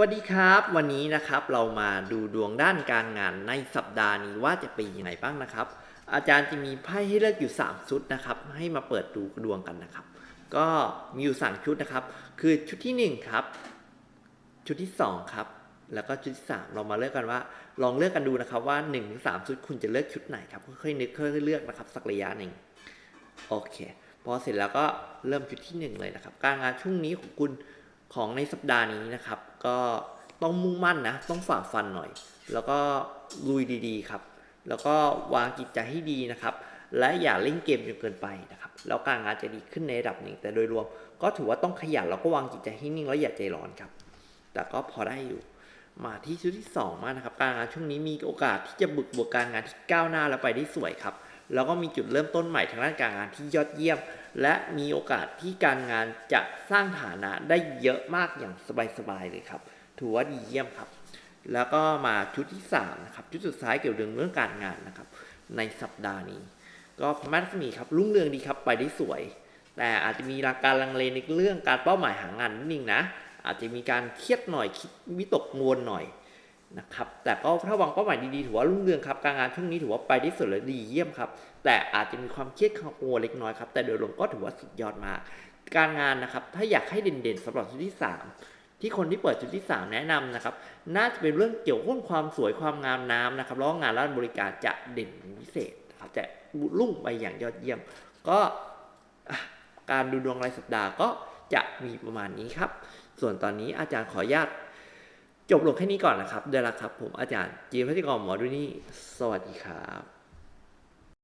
สวัสดีครับวันนี้นะครับเรามาดูดวงด้านการงานในสัปดาห์นี้ว่าจะเป็นยังไงบ้างนะครับ อาจารย์จะมีไพ่ให้เลือกอยู่ 3 ชุดนะครับ ให้มาเปิดดูดวงกันนะครับ ก็มีอยู่ 3 ชุดนะครับ คือชุดทีหนึ่1 ครับ ชุดที่ 2 ครับ แล้วก็ชุดที่ 3 เรามาเลือกกันว่า ลองเลือกกันดูนะครับว่า1นถึงสชุดคุณจะเลือกชุดไหนครับค่อยๆนึกค่อยๆเลือกนะครับสักระยะหนึ่งโอเคพอเสร็จแล้วก็เริ่มชุดที่ 1 เลยนะครับ การงานช่วงนี้ของคุณ ของในสัปดาห์นี้นะครับ ก็ต้องมุ่งมั่นนะ ต้องฝ่าฟันหน่อย แล้วก็ลุยดีๆครับ แล้วก็วางจิตใจให้ดีนะครับ และอย่าเล่นเกมจนเกินไปนะครับ แล้วการงานจะดีขึ้นในระดับหนึ่ง แต่โดยรวม ก็ถือว่าต้องขยันแล้วก็วางจิตใจให้นิ่งแล้วอย่าใจร้อนครับ แต่ก็พอได้อยู่ มาที่ชุดที่ 2 มานะครับ การงานช่วงนี้มีโอกาสที่จะบึกบวกการงานที่ก้าวหน้าและไปได้สวยครับ แล้วก็มีจุดเริ่มต้นใหม่ทางด้านการงานที่ยอดเยี่ยม และมีโอกาสที่การงานจะสร้างฐานะได้เยอะมากอย่างสบายๆเลยครับ ถือว่าดีเยี่ยมครับ แล้วก็มาชุดที่3นะครับชุดสุดท้ายเกี่ยวกับเรื่องการงานนะครับ ในสัปดาห์นี้ ก็พม่ลักษมีครับรุ่งเรืองดีครับไปได้สวย แต่อาจจะมีการลังเลในเรื่องการเป้าหมายหางานนิดนึงนะ อาจจะมีการเครียดหน่อยคิดวิตกกังวลหน่อย นะครับแต่ก็ถ้าวางเป้าหมายดีๆถือว่ารุ่งเรืองครับการงานช่วงนี้ถือว่าไปได้สวยและดีเยี่ยมครับแต่อาจจะมีความเครียดกังวลเล็กน้อยครับแต่โดยรวมก็ถือว่าสุดยอดมาก การงานนะครับถ้าอยากให้เด่นๆสำหรับชุดที่ 3 ที่คนที่เปิดชุดที่ 3 แนะนำนะครับน่าจะเป็นเรื่องเกี่ยวข้องความสวยความงามน้ำนะครับแล้วงานร้านบริการจะเด่นพิเศษนะครับจะรุ่งไปอย่างยอดเยี่ยม ก็การดูดวงรายสัปดาห์ก็จะมีประมาณนี้ครับ ส่วนตอนนี้อาจารย์ขออนุญาต จบลงแค่นี้ก่อนนะครับเดี๋ยวละครับ ผมอาจารย์จีพัฒกรหมอดุนี่สวัสดีครับ